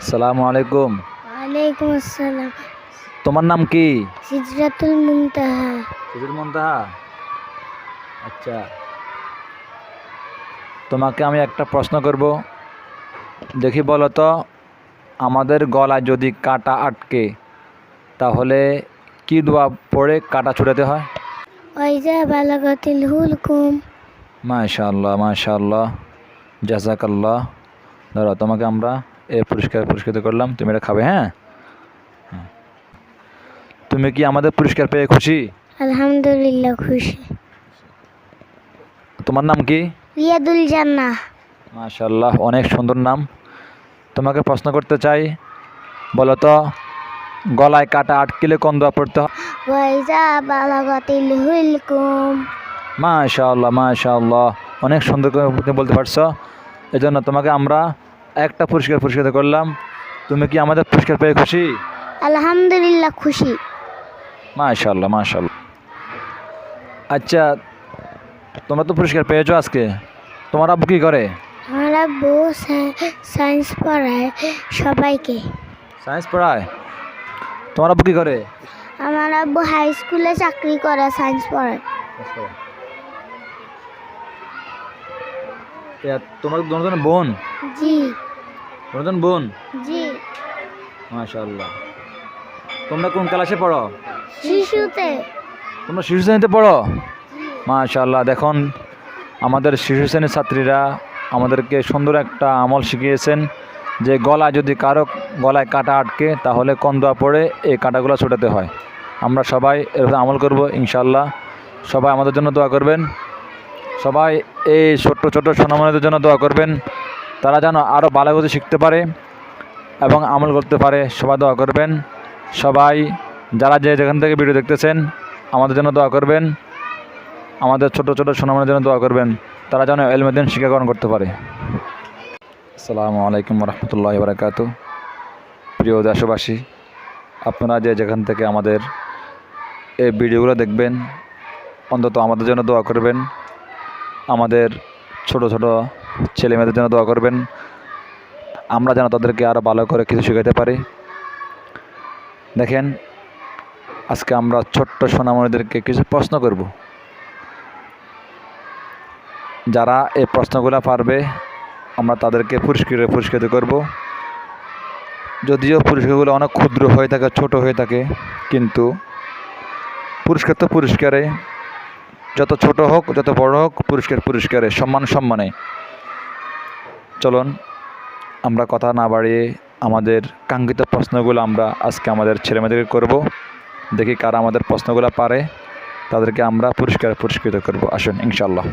আসসালামু আলাইকুম। ওয়ালাইকুম আসসালাম। তোমার নাম কি? সিজরাতুল মুনতাহা। সুধীর মন্তাহা? আচ্ছা। তোমাকে আমি একটা প্রশ্ন করব। দেখি বলো তো আমাদের গলায় যদি কাটা আটকে তাহলে কি দোয়া পড়ে কাটা ছুটাতে হয়? ওয়াইজা বালাগাতিল হুলকুম। মাশাআল্লাহ মাশাআল্লাহ। জাজাকাল্লাহ ধরো তোমাকে আমরা পুরস্কার পুরস্কৃত করলাম তুমি এটা খাবে হ্যাঁ? হ্যাঁ। তুমি কি আমাদের পুরস্কার পেয়ে খুশি? আলহামদুলিল্লাহ খুশি। তোমার নাম কি? রিয়াদুল জান্নাহ। মাশাল্লাহ অনেক সুন্দর নাম। তোমাকে প্রশ্ন করতে চাই বলো তো গলায় কাটা আটকিলে কোন দোয়া পড়তে হয়? মাশাল্লাহ মাশাল্লাহ অনেক সুন্দর করে তুমি বলতে পারছ। এই জন্য তোমাকে আমরা একটা পুরস্কার পুরস্কৃত করলাম। তুমি কি আমাদের পুরস্কার পেয়ে খুশি? আলহামদুলিল্লাহ খুশি। মাশাল্লাহ মাশাল্লাহ আচ্ছা তোমরা তো পুরস্কার পেয়েছ আজকে। তোমার আব্বু কী করে? আমার আব্বু সায়েন্স পড়ায় সবাইকে। সায়েন্স পড়ায়? তোমার আব্বু কী করে? আমার আব্বু হাই স্কুলে চাকরি করে সায়েন্স পড়ায়। এ, তোমার দুজন বোন? জি। বোন? জি। মাশাল্লাহ তোমরা কোন ক্লাসে পড়ো? শিশুতে। তোমরা শিশু শ্রেণীতে পড়ো মাশাল্লাহ দেখুন আমাদের শিশু শ্রেণির ছাত্রীরা আমাদেরকে সুন্দর একটা আমল শিখিয়েছেন যে গলা যদি কারও গলায় কাটা আটকে তাহলে কোন দোয়া পড়ে এই কাঁটাগুলো ছোটাতে হয়। আমরা সবাই এরকম আমল করব ইনশাল্লাহ সবাই আমাদের জন্য দোয়া করবেন। সবাই এই ছোট্ট ছোট্ট সোনামণিদের জন্য দোয়া করবেন। তারা যেন আরও ভালো কিছু শিখতে পারে এবং আমল করতে পারে, সবাই দোয়া করবেন। সবাই যারা যে যেখান থেকে ভিডিও দেখতেছেন, আমাদের জন্য দোয়া করবেন। আমাদের ছোট ছোট সোনামণির জন্য দোয়া করবেন, তারা যেন এলমেদিন শিক্ষা গ্রহণ করতে পারে। আসসালামু আলাইকুম রহমতুল্লাহ বারাকাত প্রিয় দেশবাসী, আপনারা যে যেখান থেকে আমাদের এই ভিডিওগুলো দেখবেন, অন্তত আমাদের জন্য দোয়া করবেন। আমাদের ছোট ছোট ছেলে মেয়েদের জন্য দোয়া করবেন। আমরা যেন তাদেরকে আরও ভালো করে কিছু শেখাতে পারি। দেখেন, আজকে আমরা ছোট্ট সোনামণিদেরকে কিছু প্রশ্ন করব। যারা এই প্রশ্নগুলো পারবে, আমরা তাদেরকে পুরস্কৃত পুরস্কৃত করব। যদিও পুরস্কারগুলো অনেক ক্ষুদ্র হয়ে থাকে, ছোট হয়ে থাকে, কিন্তু পুরস্কার তো পুরস্কারে। যত ছোট হোক, যত বড় হোক, পুরস্কার পুরস্কারে সম্মান সম্মানে। চলুন, আমরা কথা না বাড়িয়ে আমাদের কাঙ্ক্ষিত প্রশ্নগুলো আমরা আজকে আমাদের ছেলেমেয়েদেরকে করব। দেখি কারা আমাদের প্রশ্নগুলো পারে। তাদেরকে আমরা পুরস্কার পুরস্কৃত করব। আসুন ইনশাল্লাহ